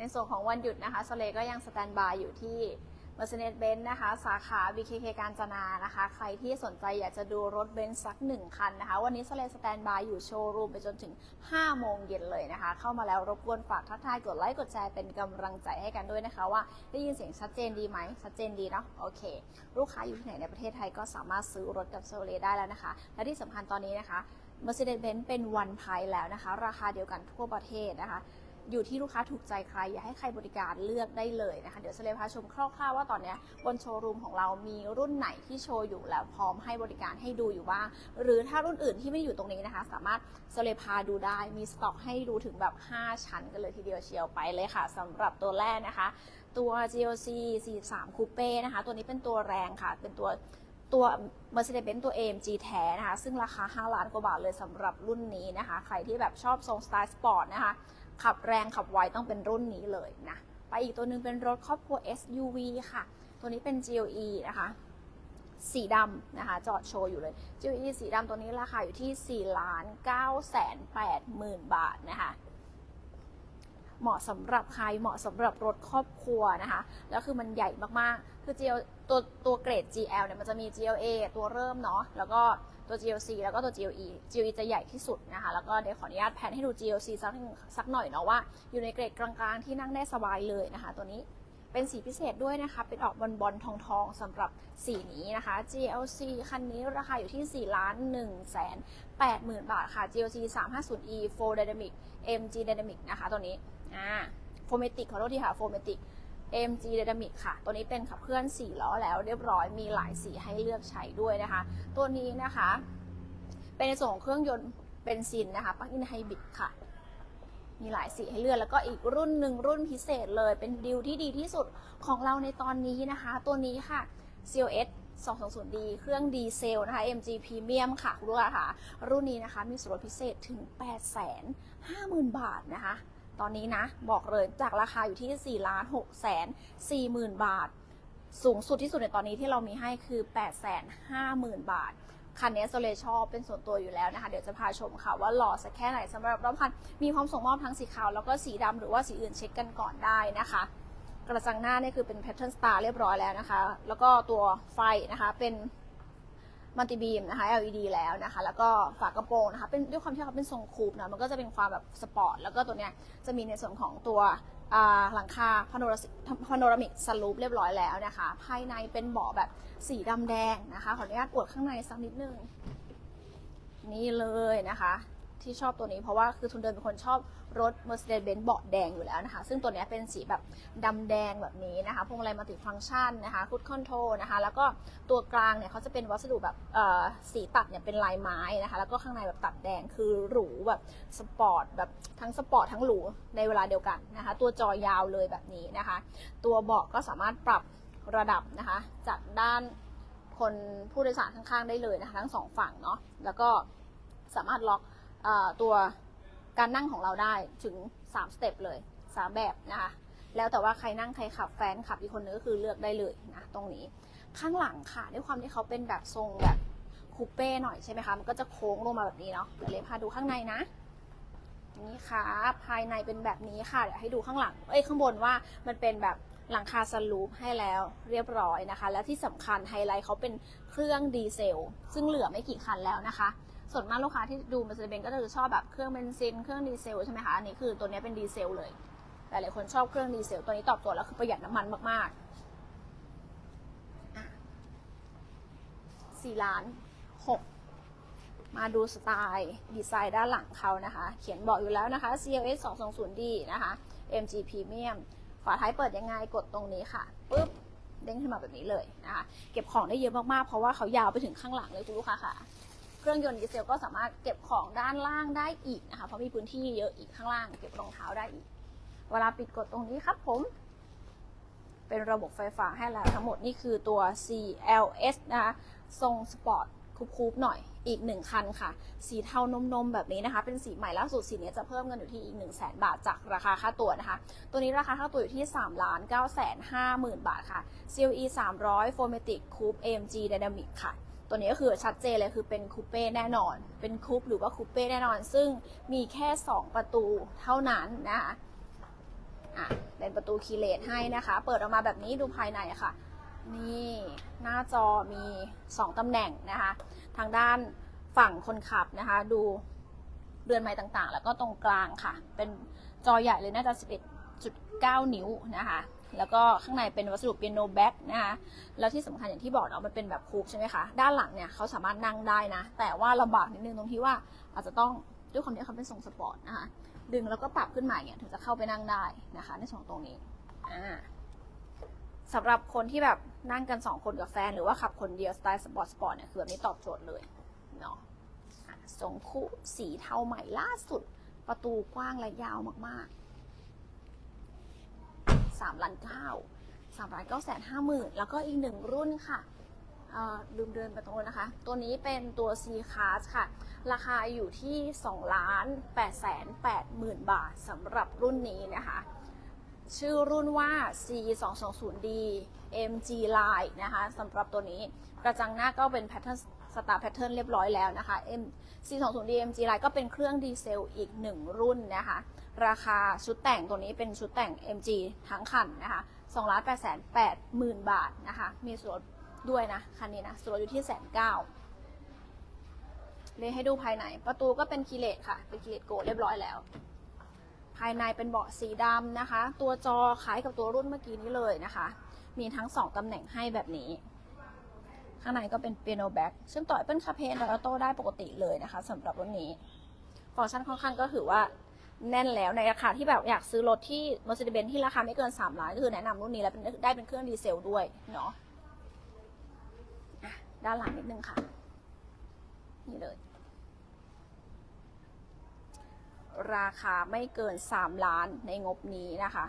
ในส่วนของวันหยุดนะคะโซเลก็ยังสแตนบายอยู่ที่ Mercedes-Benz นะคะ สาขา BKK การจนานะคะ ใครที่สนใจอยากจะดูรถเบนซ์สักหนึ่งคันนะคะ วันนี้โซเลสแตนบายอยู่โชว์รูมไปจนถึง 5 โมงเย็นเลยนะคะ เข้ามาแล้วรบกวนฝากทักทายกดไลค์กดแชร์เป็นกำลังใจให้กันด้วยนะคะ ว่าได้ยินเสียงชัดเจนดีไหม ชัดเจนดีเนาะโอเค ลูกค้าอยู่ที่ไหนในประเทศไทยก็สามารถซื้อรถกับโซเลได้แล้วนะคะ และที่สำคัญตอนนี้นะคะ Mercedes-Benz เป็นวันไพแล้วนะคะ ราคาเดียวกันทั่วประเทศนะคะ อยู่ที่ลูกค้าถูกใจใคร อยากให้ใครบริการเลือกได้เลยนะคะ เดี๋ยวสเลพาชมคร่าวๆว่าตอนนี้บนโชว์รูมของเรามีรุ่นไหนที่โชว์อยู่แล้วพร้อมให้บริการให้ดูอยู่บ้าง หรือถ้ารุ่นอื่นที่ไม่อยู่ตรงนี้นะคะ สามารถสเลพาดูได้มีสต็อกให้ดูถึงแบบ 5 ชั้นกันเลยทีเดียวเชียวไปเลยค่ะสำหรับตัวแรกนะคะ ตัว GLC 43 Coupe นะคะ ตัวนี้เป็นตัวแรงค่ะ เป็นตัวตัว Mercedes-Benz ตัว AMG แท้นะคะ ซึ่งราคา 5 ล้านกว่าบาทเลยสำหรับรุ่นนี้นะคะ ใครที่แบบชอบทรงสไตล์สปอร์ตนะคะ ขับแรงขับไวต้องเป็นรุ่นนี้เลยนะ ไปอีกตัวหนึ่งเป็นรถครอบครัว SUV ค่ะ ตัวนี้เป็น GLE นะคะ สีดำนะคะ จอดโชว์อยู่เลย GLE สีดำตัวนี้ราคาอยู่ที่4ล้าน9แสน8หมื่นบาทนะคะเหมาะสำหรับใครเหมาะสำหรับรถครอบครัวนะคะ แล้วคือมันใหญ่มากๆ คือ GL ตัวตัวเกรด GL เนี่ยมันจะมี GLA ตัวเริ่มเนาะแล้วก็ ตัว GLC แล้วก็ตัว GLE GLE จะใหญ่ที่สุดนะคะ แล้วก็เดี๋ยวขออนุญาตแพนให้ดู GLC สักสักหน่อยเนาะว่า อยู่ในเกรดกลางๆที่นั่งได้สบายเลยนะคะ ตัวนี้เป็นสีพิเศษด้วยนะคะ เป็นออกบอลบอลทองทองสำหรับสีนี้นะคะ GLC คันนี้ราคาอยู่ที่ 4 ล้าน1แสน8หมื่นบาทค่ะ GLC 350e 4 Dynamic MG Dynamic นะคะตัวนี้อ่าโฟเมติกขอโทษทีค่ะโฟเมติก AMG Dynamic ค่ะ ตัวนี้เป็นขับเคลื่อน 4 ล้อแล้วเรียบร้อยมีหลายสีให้เลือกใช้ด้วยนะคะ ตัวนี้นะคะ เป็นในส่วนของเครื่องยนต์เบนซินนะคะปลั๊กอินไฮบริดค่ะ มีหลายสีให้เลือกแล้วก็อีกรุ่นหนึ่งรุ่นพิเศษเลยเป็นดิวที่ดีที่สุดของเราในตอนนี้นะคะ ตัวนี้ค่ะ CLS 220D เครื่องดีเซลนะคะ MG Premium ค่ะคุณลูกค้าค่ะ รุ่นนี้นะคะมีส่วนลดพิเศษถึง 850,000 บาทนะคะ ตอนนี้นะ บอกเลยจากราคาอยู่ที่4ล้าน6แสน4หมื่นบาท สูงสุดที่สุดในตอนนี้ที่เรามีให้คือ8 5 0 0 0 0 บาท คันนี้โซเลชอบเป็นส่วนตัวอยู่แล้วนะคะ เดี๋ยวจะพาชมค่ะว่าหล่อสักแค่ไหนสำหรับรอบคันมีพร้อมส่งมอบทั้งสีขาวแล้วก็สีดำหรือว่าสีอื่นเช็คกันก่อนได้นะคะกระจังหน้าเนี่ยคือเป็นแพทเทิร์นสตาร์เรียบร้อยแล้วนะคะ แล้วก็ตัวไฟนะคะเป็น มัลติบีมนะคะ LED แล้วนะคะ แล้วก็ฝากระโปรงนะคะ เป็นด้วยความที่เขาเป็นทรงคูปนะมันก็จะเป็นความแบบสปอร์ต แล้วก็ตัวเนี้ยจะมีในส่วนของตัวหลังคาพาโนราพาโนรามิกสลูปเรียบร้อยแล้วนะคะ ภายในเป็นเบาะแบบสีดำแดงนะคะ ขออนุญาตอวดข้างในสักนิดนึง นี่เลยนะคะ ที่ชอบตัวนี้เพราะว่าคือทุนเดินเป็นคนชอบรถ Mercedes-Benz เบาะแดงอยู่แล้วนะคะ ซึ่งตัวนี้เป็นสีแบบดำแดงแบบนี้นะคะพวงมาลัยมัลติฟังก์ชันนะคะคุดคอนโทรนะคะ แล้วก็ตัวกลางเนี่ยเขาจะเป็นวัสดุแบบสีตัดเนี่ยเป็นลายไม้นะคะ แล้วก็ข้างในแบบตัดแดงคือหรูแบบสปอร์ตแบบทั้งสปอร์ตทั้งหรูในเวลาเดียวกันนะคะ ตัวจอยาวเลยแบบนี้นะคะ ตัวเบาะก็สามารถปรับระดับนะคะ จากด้านคนผู้โดยสารข้างๆได้เลยนะคะ ทั้งสองฝั่งเนาะแล้วก็สามารถล็อก ตัวการนั่งของเราได้ถึง 3 สเต็ปเลย 3 แบบนะคะ แล้วแต่ว่าใครนั่งใครขับแฟนขับอีกคนนึงก็คือเลือกได้เลยนะตรงนี้ ข้างหลังค่ะ ด้วยความที่เขาเป็นแบบทรงแบบคูเป้หน่อยใช่ไหมคะ มันก็จะโค้งลงมาแบบนี้เนาะ เดี๋ยวเลยพาดูข้างในนะ นี่ค่ะ ภายในเป็นแบบนี้ค่ะ เดี๋ยวให้ดูข้างหลัง เอ้ยข้างบนว่ามันเป็นแบบหลังคาสลูปให้แล้วเรียบร้อยนะคะ และที่สำคัญไฮไลท์เขาเป็นเครื่องดีเซล ซึ่งเหลือไม่กี่คันแล้วนะคะ ส่วนมากลูกค้าที่ดู Mercedes-Benz ก็จะชอบแบบเครื่องเบนซินเครื่องดีเซลใช่ไหมคะอันนี้คือตัวนี้เป็นดีเซลเลยหลายๆคนชอบเครื่องดีเซลตัวนี้ตอบโจทย์แล้วคือประหยัดน้ำมันมากๆอะ4ล้าน6มาดูสไตล์ดีไซน์ด้านหลังเขานะคะ เขียนบอกอยู่แล้วนะคะ CLS 220D นะคะ MG Premium ฝาท้ายเปิดยังไงกดตรงนี้ค่ะปุ๊บเด้งขึ้นมาแบบนี้เลยนะคะ เก็บของได้เยอะมากๆ เพราะว่าเขายาวไปถึงข้างหลังเลยคุณลูกค้าค่ะ เครื่องยนต์ดีเซลก็สามารถเก็บของด้านล่างได้อีกนะคะเพราะมีพื้นที่เยอะอีกข้างล่างเก็บรองเท้าได้อีก เวลาปิดกดตรงนี้ครับผม เป็นระบบไฟฟ้าให้แล้วทั้งหมดนี่คือตัว CLS นะคะทรงสปอร์ตคูปๆหน่อยอีกหนึ่งคันค่ะ สีเทานมๆแบบนี้นะคะ เป็นสีใหม่ล่าสุดสีนี้จะเพิ่มเงินอยู่ที่อีก 1 0 0 0 0แบาทจากราคาค่าตัวนะคะ ตัวนี้ราคาค่าตัวอยู่ที่3ล้าน9แสน5หมื่นบาทค่ะ CLE 300 Formatic Coupe AMG Dynamic ค่ะ ตัวนี้ก็คือชัดเจนเลยคือเป็นคูเป้แน่นอน เป็นคูปหรือว่าคูเป้แน่นอน ซึ่งมีแค่ 2 ประตูเท่านั้นนะคะอะเป็นประตูคีเลสให้นะคะ เปิดออกมาแบบนี้ดูภายในค่ะ นี่หน้าจอมี 2 ตำแหน่งนะคะ ทางด้านฝั่งคนขับนะคะ ดูเรือนไม้ต่างๆ แล้วก็ตรงกลางค่ะ เป็นจอใหญ่เลยน่าจะ11.9 นิ้วนะคะ แล้วก็ข้างในเป็นวัสดุเปียโนแบ็กนะคะแล้วที่สำคัญอย่างที่บอกเนาะมันเป็นแบบคูปใช่ไหมคะด้านหลังเนี่ยเขาสามารถนั่งได้นะ แต่ว่าลำบากนิดนึงตรงที่ว่าอาจจะต้องด้วยความที่เขาเป็นทรงสปอร์ตนะคะดึงแล้วก็ปรับขึ้นมาอย่างเงี้ยถึงจะเข้าไปนั่งได้นะคะ ในส่วนของตรงนี้อ่าสำหรับคนที่แบบนั่งกัน 2 คนกับแฟน หรือว่าขับคนเดียวสไตล์สปอร์ตสปอร์ตเนี่ยคือแบบนี้ตอบโจทย์เลยเนาะอะทรงคู่สีเทาใหม่ล่าสุด ประตูกว้างและยาวมากๆ 3ล้านเก้าสามล้านเก้าแสนห้าหมื่นแล้วก็อีกหนึ่งรุ่นค่ะเอ่อลืมเดินไปตรงนู้นนะคะ ตัวนี้เป็นตัว C Class ค่ะ ราคาอยู่ที่2ล้าน8แสน8หมื่นบาทสำหรับรุ่นนี้นะคะ ชื่อรุ่นว่า C 2 2 0 D MG Line นะคะสำหรับตัวนี้กระจังหน้าก็เป็นแพทเทิร์น สตาร์แพทเทิร์นเรียบร้อยแล้วนะคะ M C 2 0 D MG Line ก็เป็นเครื่องดีเซลอีกหนึ่งรุ่นนะคะ ราคาชุดแต่งตัวนี้เป็นชุดแต่ง MG ทั้งคันนะคะ2ล้าน8แสน8หมื่นบาทนะคะ มีส่วนด้วยนะ คันนี้นะ ส่วนอยู่ที่แสนเก้าเลยให้ดูภายใน ประตูก็เป็นคีเลตค่ะ เป็นคีเลตโกลเรียบร้อยแล้ว ภายในเป็นเบาะสีดำนะคะ ตัวจอคล้ายกับตัวรุ่นเมื่อกี้นี้เลยนะคะ มีทั้ง 2ตำแหน่งให้แบบนี้ ข้างในก็เป็นเปียโนแบ็กซึ่งต่อ Apple CarPlay Android Auto ได้ปกติเลยนะคะสำหรับรุ่นนี้ ฟังก์ชันค่อนข้างก็ถือว่าแน่นแล้วในราคาที่แบบอยากซื้อรถที่ Mercedes-Benz ที่ราคาไม่เกิน 3 ล้านก็คือแนะนำรุ่นนี้แล้วเป็นได้เป็นเครื่องดีเซลด้วยเนาะอะด้านหลังนิดนึงค่ะ นี่เลย ราคาไม่เกิน 3 ล้านในงบนี้นะคะ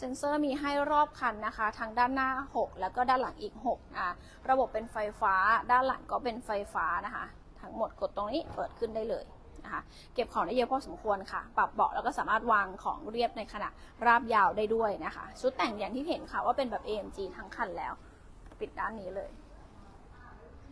เซ็นเซอร์มีให้รอบคันนะคะทั้งด้านหน้า 6 แล้วก็ด้านหลังอีก6อะระบบเป็นไฟฟ้า ด้านหลังก็เป็นไฟฟ้านะคะ ทั้งหมดกดตรงนี้เปิดขึ้นได้เลยนะคะเก็บของได้เยอะพอสมควรค่ะ ปรับเบาะแล้วก็สามารถวางของเรียบในขณะราบยาวได้ด้วยนะคะ ชุดแต่งอย่างที่เห็นค่ะว่าเป็นแบบ AMG ทั้งคันแล้ว ปิดด้านนี้เลย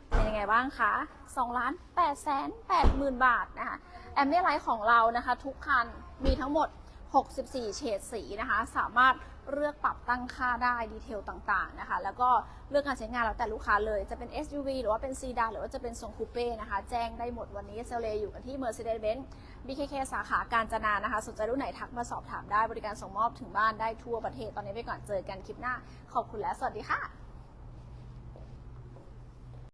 เป็นยังไงบ้างคะ2ล้าน8แสน8หมื่นบาทนะคะ แอมเบียไลท์ของเรานะคะ ทุกคันมีทั้งหมด 64 เฉดสีนะคะ สามารถเลือกปรับตั้งค่าได้ดีเทลต่างๆนะคะ แล้วก็เลือกการใช้งานแล้วแต่ลูกค้าเลย จะเป็น SUV หรือว่าเป็นซีดานหรือว่าจะเป็นทรงคูเป้นะคะ แจ้งได้หมดวันนี้เซลเลอยู่กันที่ Mercedes-Benz BKK สาขาการจนานะคะ สนใจรุ่นไหนทักมาสอบถามได้บริการส่งมอบถึงบ้านได้ทั่วประเทศตอนนี้ไปก่อนเจอกันคลิปหน้า ขอบคุณและสวัสดีค่ะ